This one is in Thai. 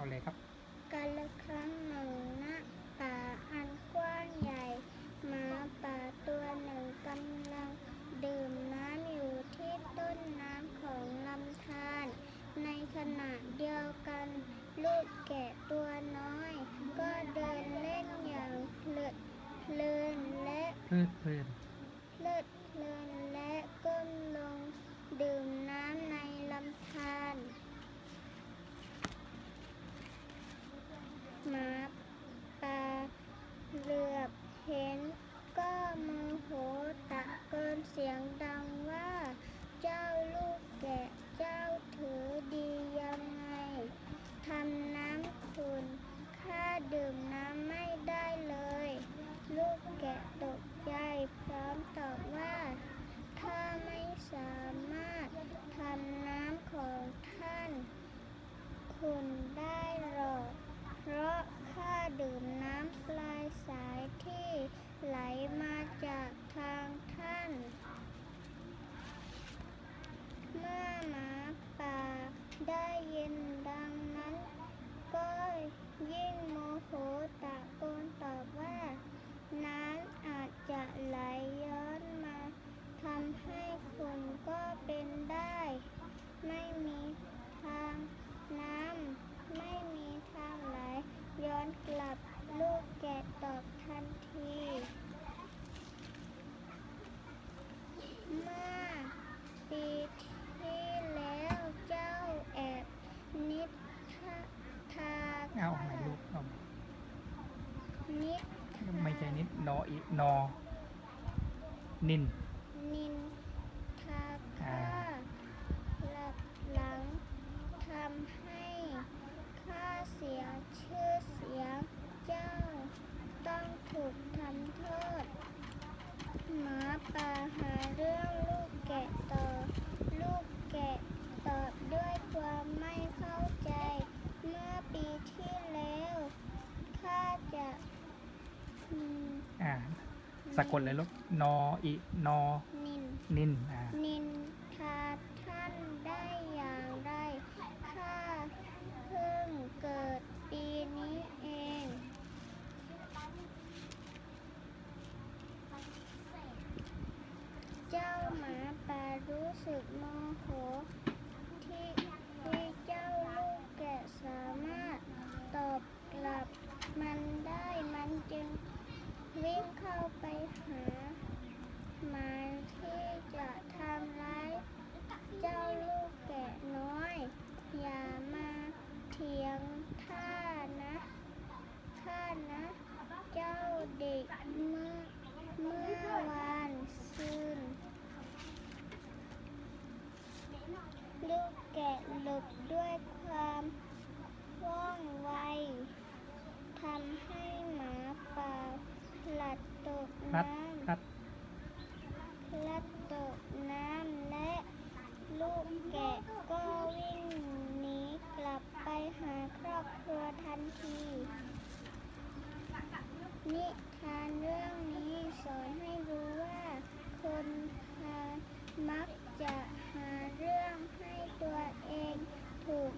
เอาเลยครับกาละครั้งหนึ่งณป่าอันกว้างใหญ่หมาป่าตัวหนึ่งกำลังดื่มน้ำอยู่ที่ต้นน้ำของลำธารในขณะเดียวกันลูกแกะตัวน้อย ก็เดินเล่นอย่างเพลิดเพลินและเพลิดเพลินเพลิดเพลินและก้มลงดื่มน้ำในลำธารหมาป่าเหลือบเห็นก็โมโหตะโกนเสียงดังว่า เจ้าลูกแกะเจ้าถือดียังไงทำน้ำขุนข้าดื่มน้ำไม่ได้เลย ลูกแกะตกใจพร้อมตอบว่า ถ้าไม่สามารถทำน้ำของท่าน คุณได้หรอก เพราะข้าดื่มน้ำปลายสายที่ไหลมาจากทางท่าน เมื่อหมาป่าได้ยินดังนั้น ก็ยิ่งโมโหตะโกนตอบว่า น้ำอาจจะ ไหลย้อนมาทำให้คุณก็เป็นได้ ไม่มีทางน้ำไม่มีทางไหลย้อนกลับลูกแกะตอบทันที เมื่อปีที่แล้วเจ้าแอบนิทาทาเอาใหม่ลูกเอาใหม่นิทาไม่ใช่นิดนออีนอ นิน นินทาอ่าข้าหลับหลังทำให้ข้าเสียชื่อเสียงเจ้า ต้องถูกทำโทษหมาป่าหาเรื่องลูกแกะต่อ ลูกแกะตอบด้วยความไม่เข้าใจ เมื่อปีที่แล้วข้าจะอืมอ่าสะกดเลยลูกนออีนอนิน นินอ่านินทาท่านได้อย่างไรข้าเพิ่งเกิดปีนี้เอง เจ้าหมาป่ารู้สึกโมโห ที่ที่เจ้าลูกแกะสามารถตอบกลับมันได้มันจึง วิ่งเข้าไปหาหมาที่จะทำร้ายเจ้าลูกแกะน้อย อย่ามาเถียงข้านะข้านะ เจ้าเด็กเมื่อเมื่อวานซืนลูกแกะหลบด้วยความว่องไวทำให้หมาป่าพลัดตก พลัด น้ำ พลัด พลัดตกน้ำและ ลูกแกะก็วิ่งหนีกลับไปหาครอบครัวทันที นิทานเรื่องนี้สอนให้รู้ว่า คนพามักจะหาเรื่องให้ตัวเองถูก